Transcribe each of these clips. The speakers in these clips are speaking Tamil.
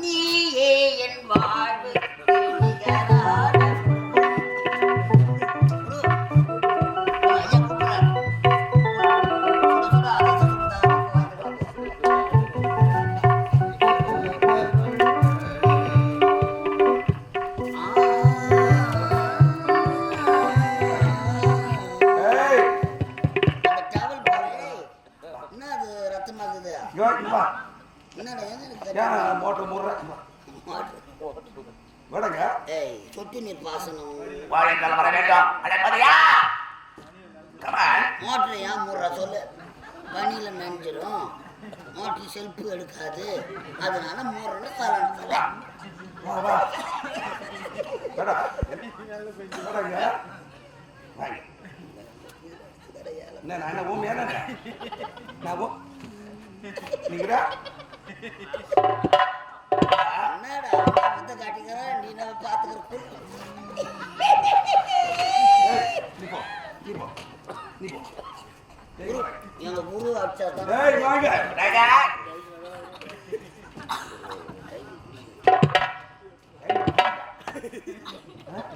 நீயே என் வாழ்வு நிகரான குரு, ஐயா கூப்பிடுறாரு. சுட சுட அரைச்சு கொடுத்தா ஏய் அந்த towel பாரு. என்ன அது ரத்தமாகுது மோட்டர் மூடுற? மாட்டு. வடங்க. ஏய் சொட்டு நீர் பாசனம். வாழைக்கால வர வேண்டும். அடப்பதியா கமான் மோட்டர் ஏன் மூடுறா சொல்லு. பனியில் நனைஞ்சிரும். மோட்டர் செல்ஃபு எடுக்காது. அதனால வடங்க. வாங்க. என்ன நான் என்ன ஊமையா என்ன? நான் என்னடா நீ பார்த்துக்கிற எங்க குரு அடிச்சா தான்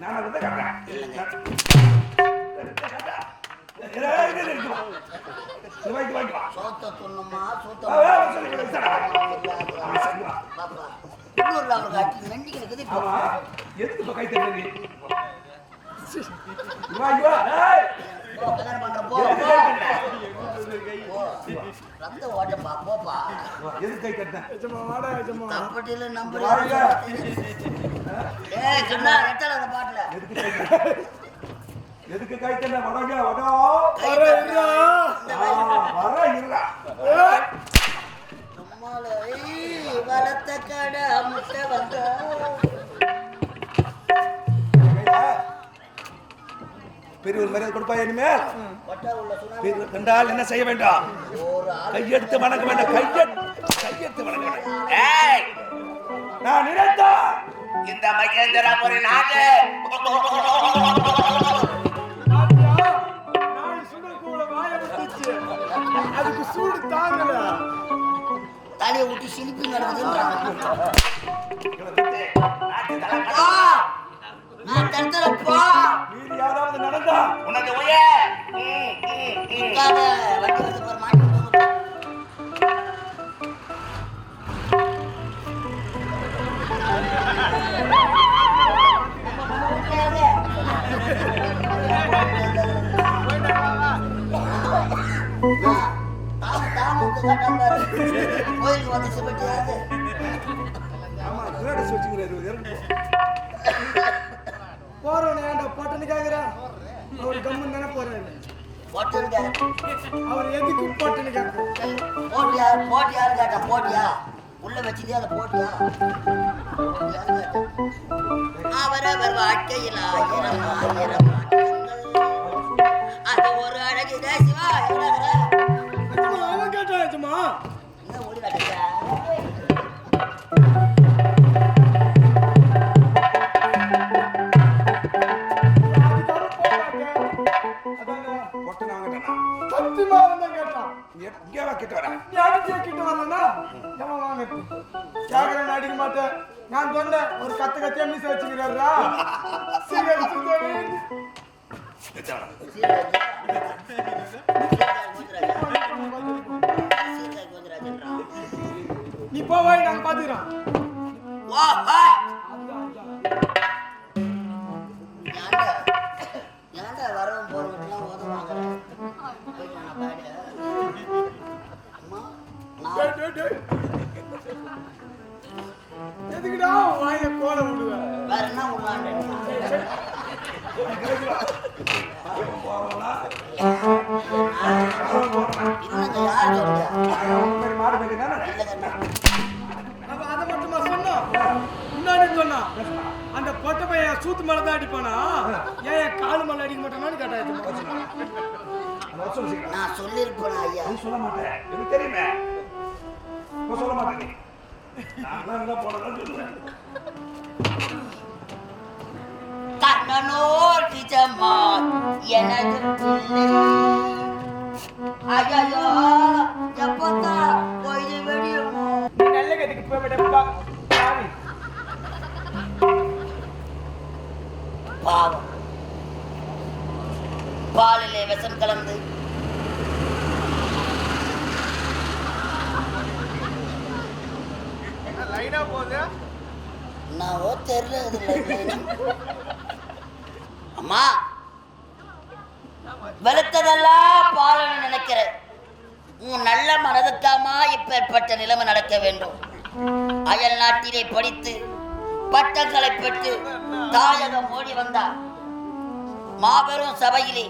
நான் வந்து கட்டுறேன் வாங்கி வாங்கி வா. சோத்த துண்ணுமா சோத்த உள்ளூர்ல அவர் காட்டி நண்டி கிடக்குது இப்போ எதுக்கு இப்ப கை தட்டுறீங்க வாங்கி வா ஏய். போ கல்யாணம் பண்ற போ. ரத்த ஓட்டப்பா போப்பா. எதுக்கு கை தட்டினேன் தப்பட்டில நம்பர். ஏய் சொன்னா ரெட்டல அந்த பாட்டுல. எதுக்கு கை? எதுக்கு கை தட்டின வடங்க வடா? வர நம்மால ஏய், வளர்த்த கடை முட்டை வந்த. பெரியவர் மரியாதை கொடுப்பா இனிமேல். பெரியவர் கண்டால் என்ன செய்ய வேண்டாம்? கையெடுத்து வணங்க வேண்டாம். கையெடுத்து கையெடுத்து வணங்க வேண்டாம். நான் நினைத்தா இந்த மகேந்திரபுரி நாட்டு நான் யாராவது நடந்தா? உனக்கு வண்டி வந்து மாட்டி விட்டு கோயிலுக்கு வந்து சிவட்டியாது ஆமா வச்சுக்கிறாரு போறவன ஏன்டா பட்டனு கேக்குற? அவர் கம்மன் தானே போறாரு. அவர் எதுக்கு பட்டனு கேட்க போட்டியா போட்டியான்னு கேட்டா போட்டியா? உள்ள வச்சுதே அதை போட்டியா. அவரவர் வாழ்க்கையில் ஆயிரம் ஆயிரம். கேக்குறேன் அடிக்க மாட்டேன். நான் சொன்னேன் ஒரு கத்த கத்தியா மீச வச்சுக்கிறாரா சீக்கிரம். நீ போவாய் நாங்க பாத்துக்கிறோம். வரவும். அம்மா, நான் அந்த பொட்டை பையன் சூத்து மேல தான் அடிப்பானா? ஏன் காலு மேல அடிக்க மாட்டானான்னு கேட்டா அந்த வருஷம் வச்சுக்கிறேன். நான் ஐயா. நீ சொல்ல மாட்டேன் எனக்கு தெரியுமே. சொல்ல மாட்டேன் நான் என்ன போனதான் சொல்லுவேன். கண்ணனோர் நிஜமா எனது பிள்ளை ஐயோ எப்பதான் போய் வெடியுமோ நல்ல கதைக்கு போய் விடப்பா பாவம் பாலிலே விஷம் கலந்து என்னவோ தெரியல அம்மா வெளுத்ததெல்லாம் பாலன்னு நினைக்கிற உன் நல்ல மனதுக்காமா இப்பேற்பட்ட நிலைமை நடக்க வேண்டும். அயல் நாட்டிலே படித்து பட்டங்களை பெற்று தாயகம் ஓடி வந்தார். மாபெரும் சபையிலே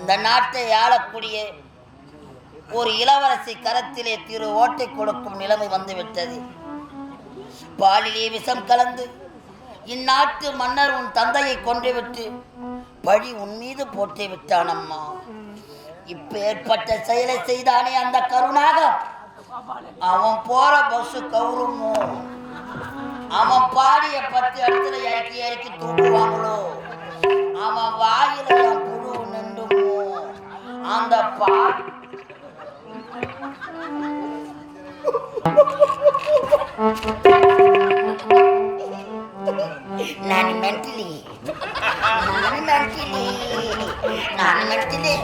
இந்த நாட்டை ஆளக்கூடிய ஒரு இளவரசி கரத்திலே திரு ஓட்டை கொடுக்கும் நிலைமை வந்துவிட்டது. பாலிலே விஷம் கலந்து இந்நாட்டு மன்னர் உன் தந்தையை கொன்றுவிட்டு பழி உன் மீது போட்டு விட்டான் அம்மா இப்பேற்பட்ட செயலை செய்தானே அந்த கருணாக. அவன் போற பஸ் கவுருமோ? அவன் பாடிய பத்து இடத்துல இறக்கி இறக்கி தூக்குவாங்களோ? அவன் வாயில புழு நின்றுமோ? அந்த பா நான் மென்டலி நான் மென்டலி நான் மென்டலி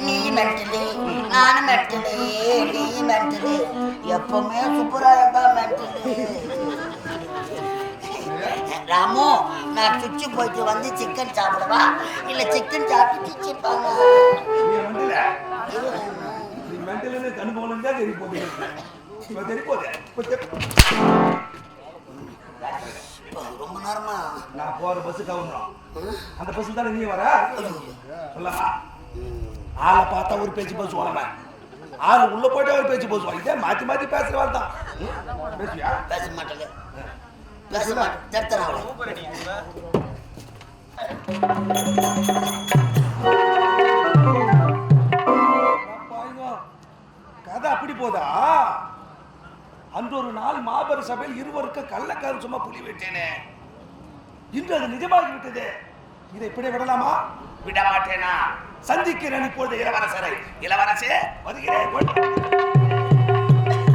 நீ மென்டலி நான் மென்டலி நீ மென்டலி எப்பவுமே சுப்பராயம் தான் மென்டலி ராமு நான் சுச்சு போயிட்டு வந்து சிக்கன் சாப்பிடவா இல்ல சிக்கன் சாப்பிட்டு சிப்பாங்க நீ தான் தெரிய போகுது தெரிய போகுது நான் போற பஸ் கவர்றோம் அந்த பஸ் தானே நீ வர? சொல்லமா ஆளை பார்த்தா ஒரு பேச்சு பேசுவாங்க ஆள் உள்ள போயிட்டா ஒரு பேச்சு பேசுவான் இதே மாத்தி மாத்தி பேசுறவாள் தான். ம்? பேசுவியா? பேச மாட்டேங்க. பேச மாட்டேன். கதை அப்படி போதா? அன்று ஒரு நாள் மாபெரும் சபையில் இருவருக்கு கள்ளக்காரன் சும்மா புலி விட்டேனே இன்று அது நிஜமாகி விட்டது இதை இப்படி விடலாமா? விட மாட்டேனா சந்திக்கிறேன் இப்பொழுது இளவரசரை. இளவரசே வருகிறேன்.